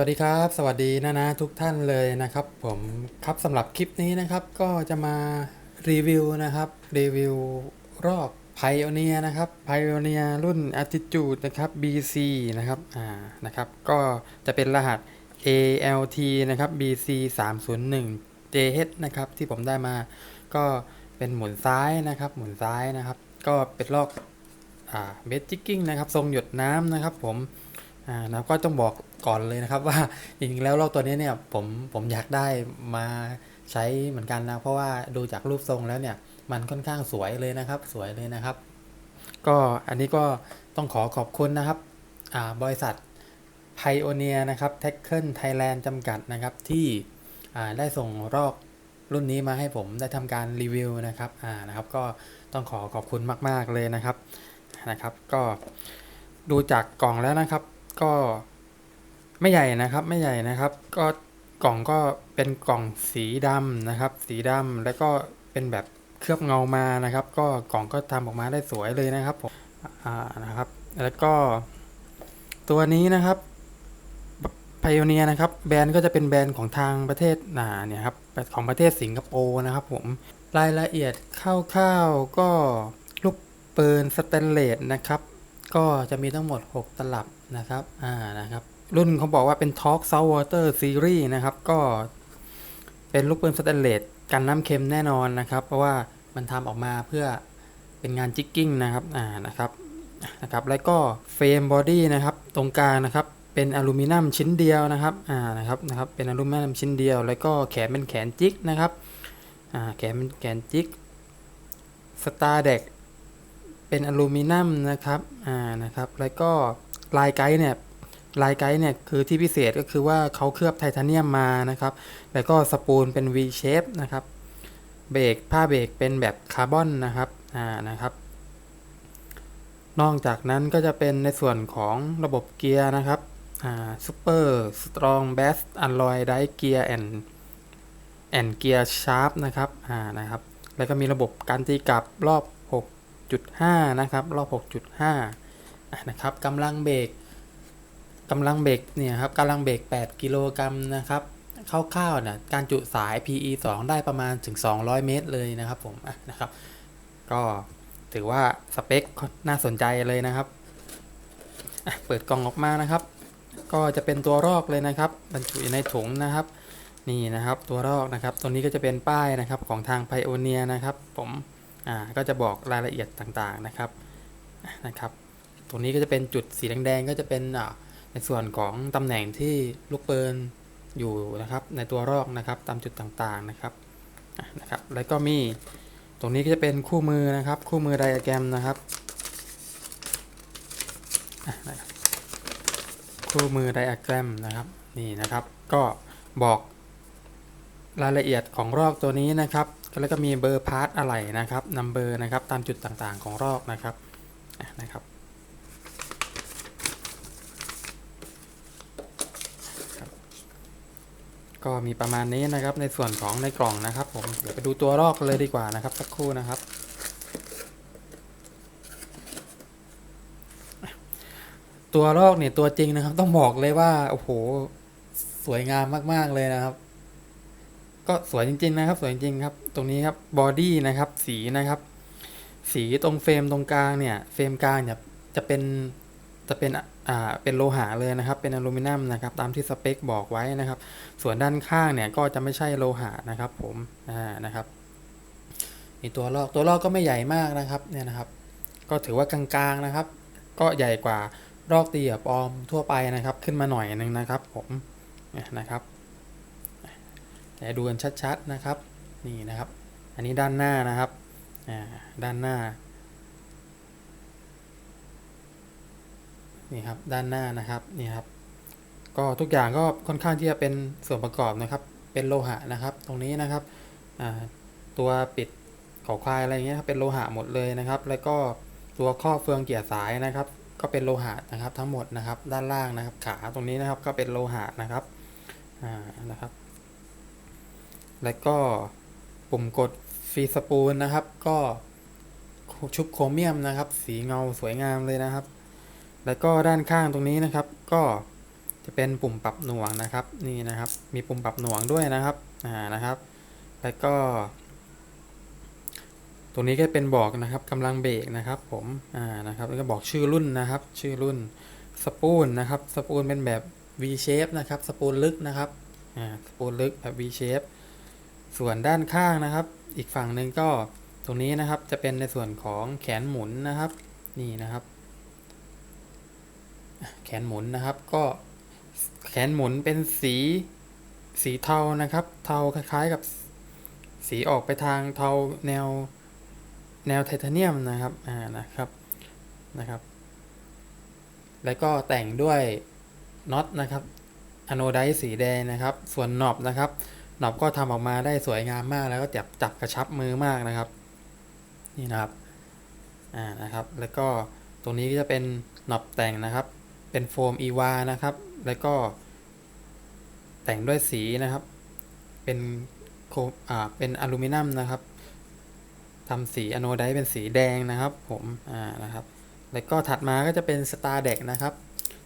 วัสดีครับ สวัสดีนะนะทุกท่านเลยนะครับ ผมครับสำหรับคลิปนี้นะครับ ก็จะมารีวิวนะครับรีวิวรอบ Pioneer นะครับ Pioneer รุ่น Attitude นะครับ BC นะครับอ่านะครับก็จะเป็นรหัส ALT นะครับ BC 301 JH นะครับที่ผมได้มาก็เป็นหมุนซ้ายนะครับ หมุนซ้ายนะครับ ก็เป็นลอกอ่าเบสจิกกิ้งนะครับ ทรงหยดน้ำนะครับผม อ่านะก็ต้องบอกก่อนเลยนะครับว่าจริงๆแล้วลอกตัวนี้เนี่ยผมผมอยากได้มาใช้เหมือนกันนะ เพราะว่าดูจากรูปทรงแล้วเนี่ยมันค่อนข้างสวยเลยนะครับ สวยเลยนะครับ ก็อันนี้ก็ต้องขอขอบคุณนะครับบริษัท Pioneer นะครับ t a c k e Thailand จำกัดนะครับที่ได้ส่งรอกรุ่นนี้มาให้ผมได้ทำการรีวิวนะครับอ่านะครับ ก็ต้องขอขอบคุณมาก ๆ เลยนะครับนะครับ ก็ดูจากกล่องแล้วนะครับ ก็ไม่ใหญ่นะครับ ไม่ใหญ่นะครับ ก็กล่องก็เป็นกล่องสีดำนะครับ สีดำแล้วก็เป็นแบบเคลือบเงามานะครับ ก็กล่องก็ทำออกมาได้สวยเลยนะครับผมอ่านะครับ แล้วก็ตัวนี้นะครับพายเนียนะครับ แบรนด์ก็จะเป็นแบรนด์ของทางประเทศนาเนี่ยครับของประเทศสิงคโปร์นะครับผมรายละเอียดคร่าวๆก็ลูกปืนสแตนเลสนะครับ ก็จะมีทั้งหมด 6 ตลับ นะครับ อ่า นะครับ รุ่นเขาบอกว่าเป็น Talk Saltwater Series นะครับ ก็เป็นลูกปืนสแตนเลสกันน้ำเค็มแน่นอนนะครับ เพราะว่ามันทำออกมาเพื่อเป็นงานจิกกิ้งนะครับ อ่า นะครับ นะครับ แล้วก็เฟรมบอดี้นะครับ ตรงกลางนะครับ เป็นอลูมิเนียมชิ้นเดียวนะครับ อ่า นะครับ นะครับ เป็นอลูมิเนียมชิ้นเดียว แล้วก็แขนเป็นแขนจิกนะครับ อ่า แขนเป็นแขนจิกสตาร์เด็กเป็นอลูมิเนียมนะครับ อ่า นะครับ แล้วก็ ลายไกด์เนี่ยลายไกด์เนี่ยคือที่พิเศษก็คือว่าเขาเคลือบไทเทเนียมมานะครับ แล้วก็สปูลเป็น V shape นะครับ เบรกผ้าเบรกเป็นแบบคาร์บอนนะครับอ่านะครับ นอกจากนั้นก็จะเป็นในส่วนของระบบเกียร์นะครับอ่า Super Strong Bass Alloy Drive Gear and and Gear Sharp นะครับอ่านะครับ แล้วก็มีระบบการตีกลับรอบ 6.5 นะครับ รอบ 6.5 นะครับกำลังเบรกกำลังเบรกเนี่ยครับกำลังเบรก8กิโลกรัมนะครับคร่าวๆนี่ยการจุสาย PE 2 ได้ประมาณถึง 200 เมตรเลยนะครับผมะนะครับ ก็ถือว่าสเปคน่าสนใจเลยนะครับ เปิดกล่องออกมานะครับ ก็จะเป็นตัวรอกเลยนะครับ บรรจุอยู่ในถุงนะครับ นี่นะครับตัวรอกนะครับ ตัวนี้ก็จะเป็นป้ายนะครับของทาง Pioneer นะครับ ผมอ่าก็จะบอกรายละเอียดต่างๆนะครับนะครับ ตรงนี้ก็จะเป็นจุดสีแดงๆก็จะเป็นอ่าในส่วนของตำแหน่งที่ลูกปืนอยู่นะครับ ในตัวรอกนะครับตามจุดต่างๆนะครับนะครับ แล้วก็มีตรงนี้ก็จะเป็นคู่มือนะครับ คู่มือไดอะแกรมนะครับคู่มือไดอะแกรมนะครับนี่นะครับ ก็บอกรายละเอียดของรอกตัวนี้นะครับ แล้วก็มีเบอร์พาร์ทอะไรนะครับนัมเบอร์นะครับ ตามจุดต่างๆของรอกนะครับนะครับ ก็มีประมาณนี้นะครับในส่วนของในกล่องนะครับ ผมเดี๋ยวไปดูตัวรอกเลยดีกว่านะครับ สักครู่นะครับตัวรอกเนี่ยตัวจริงนะครับ ต้องบอกเลยว่าโอ้โหสวยงามมาก ๆ เลยนะครับ ก็สวยจริง ๆ นะครับ สวยจริงครับ ตรงนี้ครับบอดี้นะครับ สีนะครับ สีตรงเฟรมตรงกลางเนี่ย เฟรมกลางเนี่ยจะเป็น จะเป็นอ่าเป็นโลหะเลยนะครับ เป็นอลูมิเนียมนะครับ ตามที่สเปคบอกไว้นะครับ ส่วนด้านข้างเนี่ยก็จะไม่ใช่โลหะนะครับ ผมอ่านะครับมีตัวลอกตัวลอกก็ไม่ใหญ่มากนะครับเนี่ยนะครับ ก็ถือว่ากลางๆนะครับ ก็ใหญ่กว่าลอกตีกับปอมทั่วไปนะครับ ขึ้นมาหน่อยนึงนะครับ ผมนะครับเดี๋ยวดูกันชัดๆนะครับ นี่นะครับ อันนี้ด้านหน้านะครับอ่าด้านหน้า นี่ครับด้านหน้านะครับนี่ครับ ก็ทุกอย่างก็ค่อนข้างที่จะเป็นส่วนประกอบนะครับ เป็นโลหะนะครับ ตรงนี้นะครับตัวปิดขอควายอะไรเงี้ยเป็นโลหะหมดเลยนะครับ แล้วก็ตัวข้อเฟืองเกียร์สายนะครับ ก็เป็นโลหะนะครับ ทั้งหมดนะครับ ด้านล่างนะครับ ขาตรงนี้นะครับก็เป็นโลหะนะครับอ่านะครับ แล้วก็ปุ่มกดฟรีสปูลนะครับ ก็ชุบโครเมียมนะครับ สีเงาสวยงามเลยนะครับ แล้วก็ด้านข้างตรงนี้นะครับ ก็จะเป็นปุ่มปรับหน่วงนะครับนี่นะครับ มีปุ่มปรับหน่วงด้วยนะครับอ่านะครับ แล้วก็ ตรงนี้ก็เป็นบอกนะครับกำลังเบรกนะครับผมอ่านะครับแล้วก็บอกชื่อรุ่นนะครับ ชื่อรุ่นสปูลนะครับสปูลเป็นแบบ V shape นะครับสปูลลึกนะครับอ่าสปูลลึกแบบ V shape ส่วนด้านข้างนะครับ อีกฝั่งหนึ่งก็ตรงนี้นะครับจะเป็นในส่วนของแขนหมุนนะครับ นี่นะครับ แขนหมุนนะครับ ก็แขนหมุนเป็นสีสีเทานะครับ เทาคล้ายๆกับสีออกไปทางเทาแนวแนวไทเทเนียมนะครับ อ่า นะครับนะครับ แล้วก็แต่งด้วยน็อตนะครับอะโนไดสีแดงนะครับ ส่วนหนอบนะครับหนอบก็ทำออกมาได้สวยงามมาก แล้วก็จับจับกระชับมือมากนะครับ นี่นะครับ อ่า นะครับ แล้วก็ตรงนี้ก็จะเป็นหนอบแต่งนะครับ เป็นโฟมอีวานะครับ แล้วก็แต่งด้วยสีนะครับ เป็นโครอ่าเป็นอลูมิเนียมนะครับทำสีอะโนไดเป็นสีแดงนะครับ ผมอ่านะครับ แล้วก็ถัดมาก็จะเป็นสตาร์เด็กนะครับ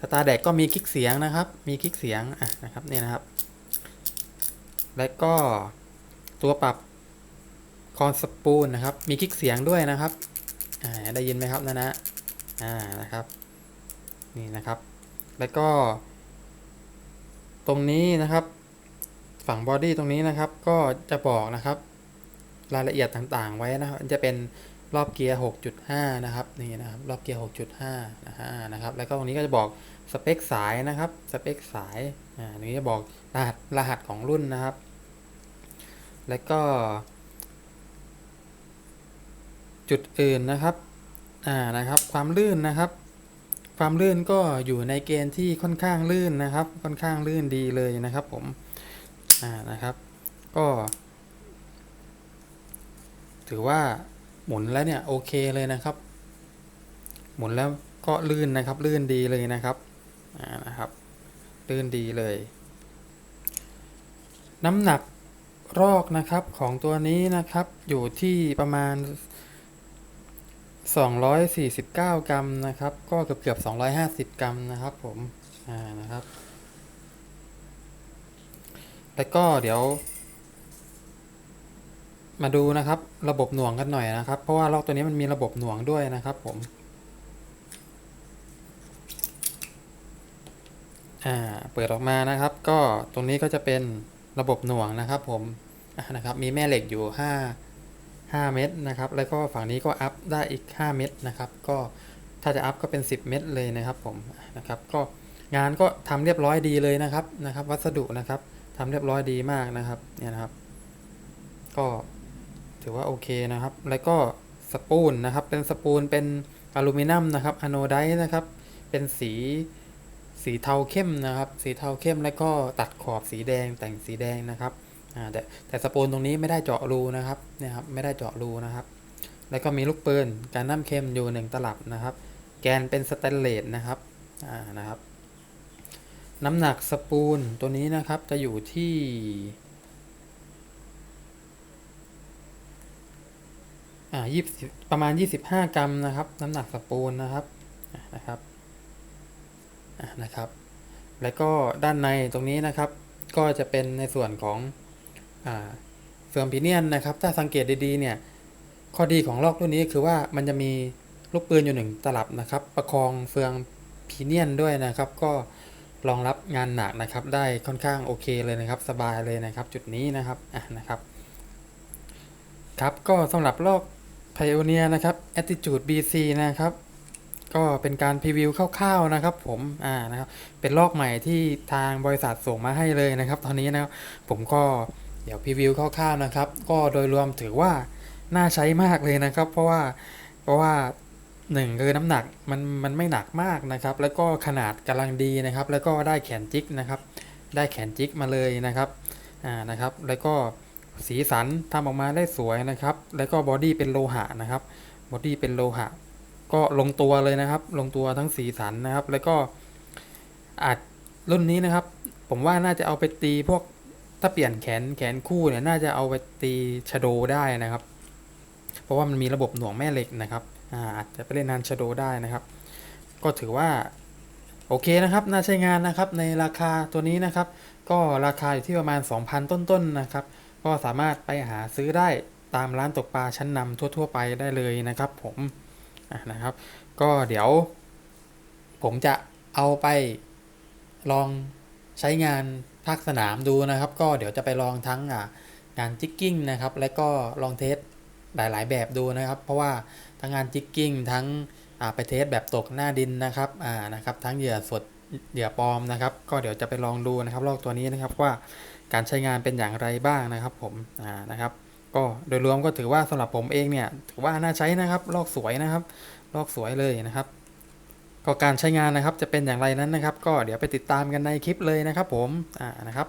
สตาร์เด็กก็มีคลิกเสียงนะครับ มีคลิกเสียงอะนะครับเนี่ยนะครับ แล้วก็ตัวปรับคอนสปูลนะครับ มีคลิกเสียงด้วยนะครับอ่าได้ยินไหมครับนะนะอ่านะครับ นี่นะครับ แล้วก็ ตรงนี้นะครับ ฝั่งบอดี้ตรงนี้นะครับ ก็จะบอกนะครับ รายละเอียดต่างๆ ไว้นะครับจะเป็นรอบเกียร์ 6.5 นะครับนี่นะครับรอบเกียร์ 6.5นะฮะนะครับ แล้วก็ตรงนี้ก็จะบอกสเปคสายนะครับสเปคสายอ่าตรงนี้จะบอกรหัสรหัสของรุ่นนะครับ แล้วก็ จุดอื่นนะครับอ่านะครับ ความลื่นนะครับ ความลื่นก็อยู่ในเกณฑ์ที่ค่อนข้างลื่นนะครับ ค่อนข้างลื่นดีเลยนะครับผมอ่านะครับ ก็ ถือว่าหมุนแล้วเนี่ยโอเคเลยนะครับ หมุนแล้วก็ลื่นนะครับ ลื่นดีเลยนะครับอ่านะครับลื่นดีเลย น้ำหนักรอกนะครับของตัวนี้นะครับอยู่ที่ประมาณ 249 กรัมนะครับ ก็เกือบเกือบ 250 กรัมนะครับผมอ่านะครับ แล้วก็เดี๋ยว มาดูนะครับ ระบบหน่วงกันหน่อยนะครับ เพราะว่าล็อกตัวนี้มันมีระบบหน่วงด้วยนะครับผมอ่าเปิดออกมานะครับ ก็ตรงนี้ก็จะเป็นระบบหน่วงนะครับ ผมะนะครับ มีแม่เหล็กอยู่ 5 5 เม็ดนะครับ แล้วก็ฝั่งนี้ก็อัพได้อีก 5 เม็ดนะครับ ก็ถ้าจะอัพก็เป็น 10 เม็ดเลยนะครับผมนะครับ ก็งานก็ทำเรียบร้อยดีเลยนะครับนะครับ วัสดุนะครับทำเรียบร้อยดีมากนะครับเนี่ยนะครับ ก็ถือว่าโอเคนะครับ แล้วก็สปูลนะครับ เป็นสปูลเป็นอลูมิเนียมนะครับอะโนไดนะครับ เป็นสีสีเทาเข้มนะครับ สีเทาเข้มแล้วก็ตัดขอบสีแดงแต่งสีแดงนะครับ แต่แต่สปูลตรงนี้ไม่ได้เจาะรูนะครับเนี่ยครับไม่ได้เจาะรูนะครับ แล้วก็มีลูกปืนการน้ำเค็มอยู่หนึ่งตลับนะครับ แกนเป็นสแตนเลสนะครับอ่านะครับ น้ำหนักสปูลตัวนี้นะครับจะอยู่ที่อ่ายี่สิบประมาณ 25 กรัมนะครับ น้ำหนักสปูลนะครับนะครับอะนะครับ แล้วก็ด้านในตรงนี้นะครับ ก็จะเป็นในส่วนของ เฟืองพีเนียนนะครับ ถ้าสังเกตดีๆเนี่ย ข้อดีของลอกรุ่นนี้คือว่ามันจะมีลูกปืนอยู่หนึ่งตลับนะครับ ประคองเฟืองพีเนียนด้วยนะครับ ก็รองรับงานหนักนะครับ ได้ค่อนข้างโอเคเลยนะครับ สบายเลยนะครับ จุดนี้นะครับอะนะครับครับก็สำหรับลอก Pioneer นะครับ Attitude BC นะครับ ก็เป็นการพรีวิวคร่าวๆนะครับ ผมอ่านะครับเป็นลอกใหม่ที่ทางบริษัทส่งมาให้เลยนะครับ ตอนนี้นะครับผมก็ ดี๋ยวพรีวิวคร่าวๆนะครับ ก็โดยรวมถือว่าน่าใช้มากเลยนะครับ เพราะว่าเพราะว่าหนึ่งคือน้ำหนักมันมันไม่หนักมากนะครับ แล้วก็ขนาดกำลังดีนะครับ แล้วก็ได้แขนจิกนะครับ ได้แขนจิกมาเลยนะครับอ่านะครับ แล้วก็สีสันทำออกมาได้สวยนะครับ แล้วก็บอดี้เป็นโลหะนะครับบอดี้เป็นโลหะ ก็ลงตัวเลยนะครับ ลงตัวทั้งสีสันนะครับ แล้วก็อาจรุ่นนี้นะครับ ผมว่าน่าจะเอาไปตีพวก ถ้าเปลี่ยนแขนแขนคู่เนี่ยน่าจะเอาไปตีชโดได้นะครับ เพราะว่ามันมีระบบหน่วงแม่เหล็กนะครับอาจจะไปเล่นนันชโดได้นะครับ ก็ถือว่าโอเคนะครับ น่าใช้งานนะครับในราคาตัวนี้นะครับ ก็ราคาอยู่ที่ประมาณ 2,000 ต้นๆนะครับ ก็สามารถไปหาซื้อได้ตามร้านตกปลาชั้นนำทั่ว ๆ ไปได้เลยนะครับ ผมะนะครับ ก็เดี๋ยว ผมจะเอาไปลองใช้งาน ภาคสนามดูนะครับ ก็เดี๋ยวจะไปลองทั้งอ่างานจิกกิ้งนะครับ และก็ลองเทสหลาย ๆ แบบดูนะครับ เพราะว่าทั้งงานจิกกิ้งทั้งไปเทสแบบตกหน้าดินนะครับอ่านะครับ ทั้งเหยื่อสดเหยื่อปลอมนะครับ ก็เดี๋ยวจะไปลองดูนะครับลอกตัวนี้นะครับว่าการใช้งานเป็นอย่างไรบ้างนะครับ ผมอ่านะครับ ก็โดยรวมก็ถือว่าสำหรับผมเองเนี่ยถือว่าน่าใช้นะครับลอกสวยนะครับลอกสวยเลยนะครับ ก็การใช้งานนะครับจะเป็นอย่างไรนั้นนะครับ ก็เดี๋ยวไปติดตามกันในคลิปเลยนะครับผมอ่านะครับ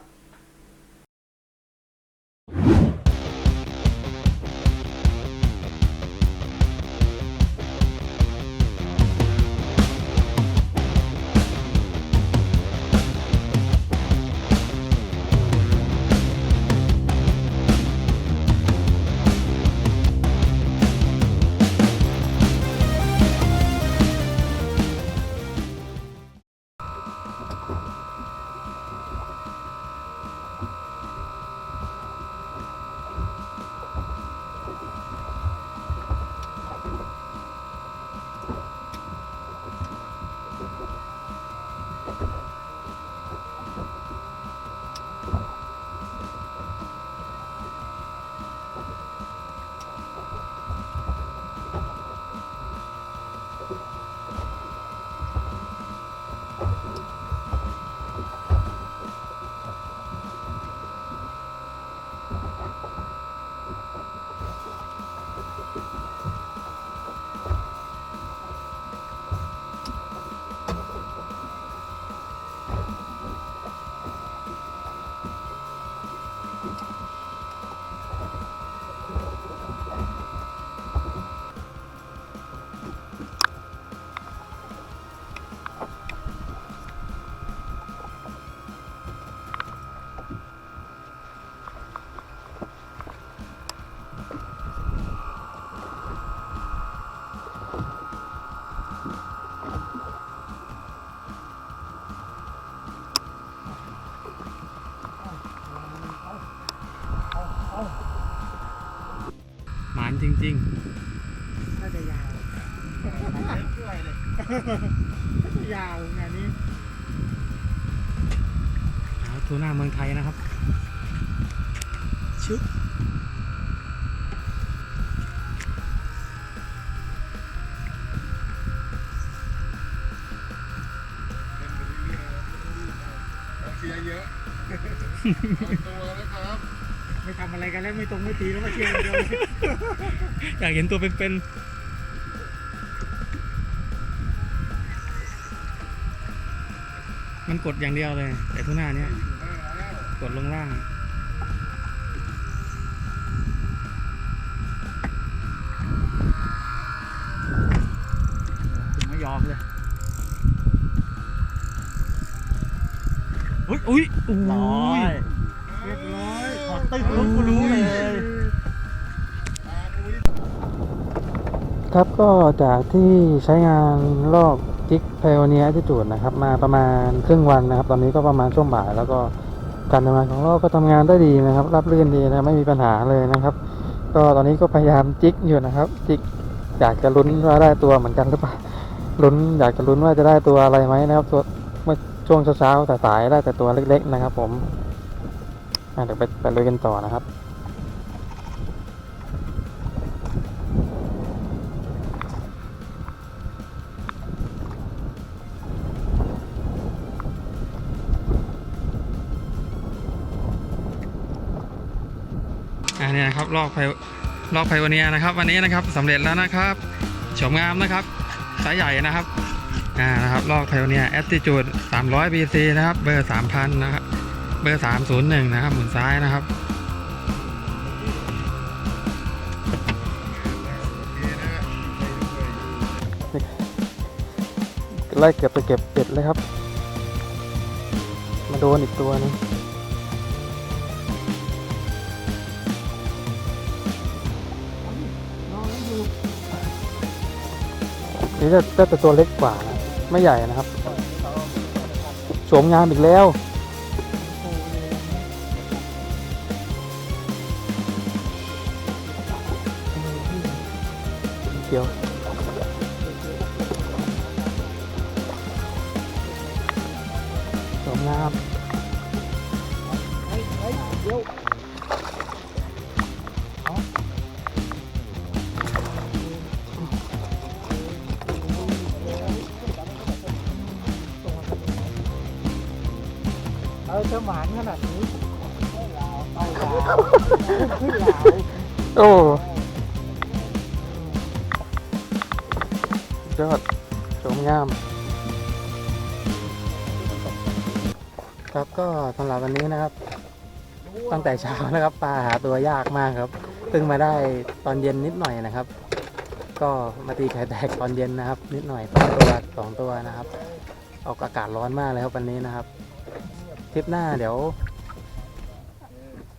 จริงน่าจะยาวน่าจะยาวงานนี้ๆหาทูน่าเมืองไทยนะครับ ชึบเชียร์เยอะตัวนะครับ ไม่ทำอะไรกันแล้วไม่ตรงไม่ตีแล้วมาเชียร์อย่างเดียวเลยอยากเห็นตัวเป็นๆ มันกดอย่างเดียวเลย แต่ทูน่าเนี้ยกดลงล่างผมไม่ยอมเลย อุ้ยอุ้ยอุ้ร้อยยเรียบร้อยถอด ตึ้งรู้กูรู้เลยครับก็จากที่ใช้งานรอบจิกไพโอเนียที่จูดนะครับ มาประมาณครึ่งวันนะครับ ตอนนี้ก็ประมาณช่วงบ่ายแล้วก็การทำงานของรอบก็ทำงานได้ดีนะครับ รับรื่นดีนะไม่มีปัญหาเลยนะครับ ก็ตอนนี้ก็พยายามจิกอยู่นะครับ จิกอยากจะลุ้นว่าได้ตัวเหมือนกันหรือเปล่าลุ้นอยากจะลุ้นว่าจะได้ตัวอะไรไหมนะครับตัวเมื่อช่วงเช้าๆแต่สายๆได้แต่ตัวเล็ก ๆ นะครับ ผม เดี๋ยวไปไปลุยกันต่อนะครับ อันนี้นะครับลอกไพลอกไพวันเนียนะครับ วันนี้นะครับสำเร็จแล้วนะครับสวยงามนะครับไซส์ใหญ่นะครับอ่านะครับลอกไพวันเนียแอตติจูด300 BC นะครับ เบอร์ 3,000 นะครับ เบอร์ 301 นะครับ หมุนซ้ายนะครับไล่เก็บไปเก็บเป็ดเลยครับ มาโดนอีกตัวหนึงนี่จะจะตัวเล็กกว่านะไม่ใหญ่นะครับโฉมงามอีกแล้ว เดี๋ยวโฉมงามเออจะหมานขนาดนี้ขึ้นลาวโอ้ ยอดโฉมงาม ครับก็สำหรับวันนี้นะครับ ตั้งแต่เช้านะครับปลาหาตัวยากมากครับเพิ่งมาได้ตอนเย็นนิดหน่อยนะครับ ก็มาตีไข่แตกตอนเย็นนะครับ นิดหน่อยสองตัวสองตัวนะครับ ออกอากาศร้อนมากเลยครับวันนี้นะครับทริปหน้าเดี๋ยว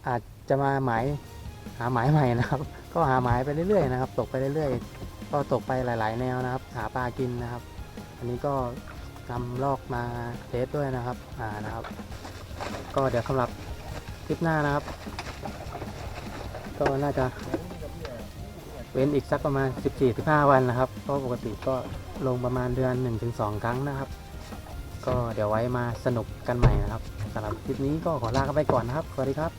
อาจจะมาหมายหาหมายใหม่นะครับ ก็หาหมายไปเรื่อยๆนะครับ ตกไปเรื่อยๆ ก็ตกไปหลาย ๆ แนวนะครับ หาปลากินนะครับ อันนี้ก็นำลอกมาเทสด้วยนะครับอ่านะครับ ก็เดี๋ยวสำหรับคลิปหน้านะครับ ก็น่าจะเว้นอีกสักประมาณ 14-15 วันนะครับ เพราะปกติก็ลงประมาณเดือน 1-2 ครั้งนะครับ ก็เดี๋ยวไว้มาสนุกกันใหม่นะครับสำหรับคลิปนี้ก็ขอลากันไปก่อนนะครับ สวัสดีครับ